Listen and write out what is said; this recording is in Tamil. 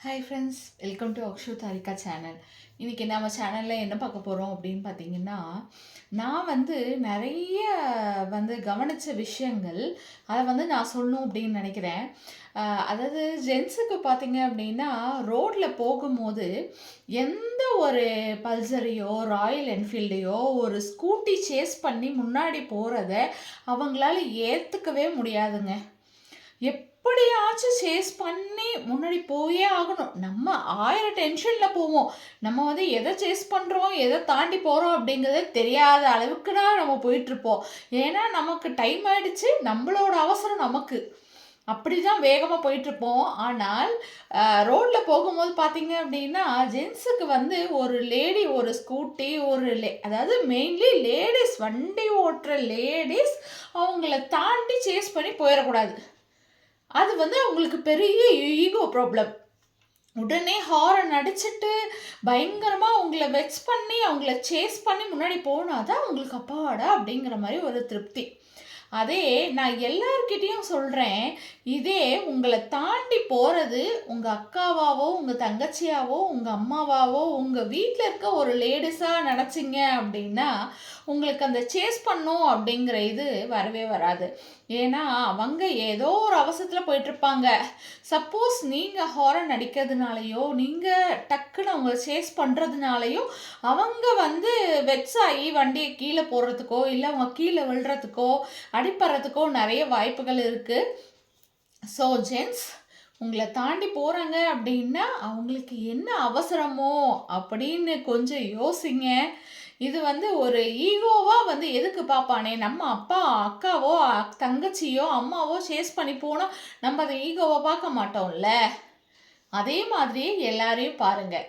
Hi friends welcome to Akshu Tharika channel இன்றைக்கி நம்ம சேனலில் என்ன பார்க்க போகிறோம் அப்படின்னு பார்த்தீங்கன்னா நான் வந்து நிறைய வந்து கவனித்த விஷயங்கள் அதை வந்து நான் சொல்லணும் அப்படின்னு நினைக்கிறேன். அதாவது ஜென்ஸுக்கு பார்த்தீங்க அப்படின்னா ரோட்டில் போகும்போது எந்த ஒரு பல்சரையோ ராயல் என்ஃபீல்டையோ ஒரு ஸ்கூட்டி சேஸ் பண்ணி முன்னாடி போகிறத அவங்களால ஏற்றுக்கவே முடியாதுங்க. எப்படியாச்சும் சேஸ் பண்ணி முன்னாடி போயே ஆகணும். நம்ம ஆயிரம் டென்ஷனில் போவோம். நம்ம வந்து எதை சேஸ் பண்ணுறோம் எதை தாண்டி போகிறோம் அப்படிங்கிறதே தெரியாத அளவுக்கு தான் நம்ம போயிட்டுருப்போம் ஏன்னா நமக்கு டைம் ஆகிடுச்சு நம்மளோட அவசரம் நமக்கு. அப்படி தான் வேகமாக போயிட்டுருப்போம் ஆனால் ரோட்டில் போகும்போது பார்த்தீங்க அப்படின்னா ஜென்ஸுக்கு வந்து ஒரு லேடி ஒரு ஸ்கூட்டி ஒரு லே அதாவது மெயின்லி லேடிஸ் வண்டி ஓட்டுற லேடிஸ் அவங்கள தாண்டி சேஸ் பண்ணி போயிடக்கூடாது. அது வந்து அவங்களுக்கு பெரிய ஈகோ ப்ராப்ளம் உடனே ஹாரன் அடிச்சிட்டு பயங்கரமாக அவங்கள வெச் பண்ணி அவங்கள சேஸ் பண்ணி முன்னாடி போனாதான் அவங்களுக்கு அப்பாடா அப்படிங்கிற மாதிரி ஒரு திருப்தி. அதே நான் எல்லார்கிட்டேயும் சொல்கிறேன் இதே உங்களை தாண்டி போகிறது உங்கள் அக்காவாவோ உங்கள் தங்கச்சியாவோ உங்கள் அம்மாவாவோ உங்கள் வீட்டில் இருக்க ஒரு லேடிஸாக நினச்சிங்க அப்படின்னா உங்களுக்கு அந்த சேஸ் பண்ணும் அப்படிங்கிற இது வரவே வராது. ஏன்னா அவங்க ஏதோ ஒரு அவசரத்தில் போயிட்டுருப்பாங்க. சப்போஸ் நீங்கள் ஹாரன் அடிக்கிறதுனாலையோ நீங்கள் டக்குன்னு அவங்க சேஸ் பண்ணுறதுனாலையோ அவங்க வந்து வெட்ஸ் ஆகி வண்டியை கீழே போடுறதுக்கோ இல்லை அவங்க கீழே விழுறதுக்கோ அடிப்படுறதுக்கும் நிறைய வாய்ப்புகள் இருக்குது ஸோ ஜென்ஸ் உங்களை தாண்டி போகிறாங்க அப்படின்னா அவங்களுக்கு என்ன அவசரமோ அப்படின்னு கொஞ்சம் யோசிங்க. இது வந்து ஒரு ஈகோவாக வந்து எதுக்கு பார்ப்பானே நம்ம அப்பா அக்காவோ அக்- தங்கச்சியோ அம்மாவோ சேஸ் பண்ணி போனால் நம்ம அதை ஈகோவாக பார்க்க மாட்டோம்ல? அதே மாதிரி எல்லாரையும் பாருங்கள்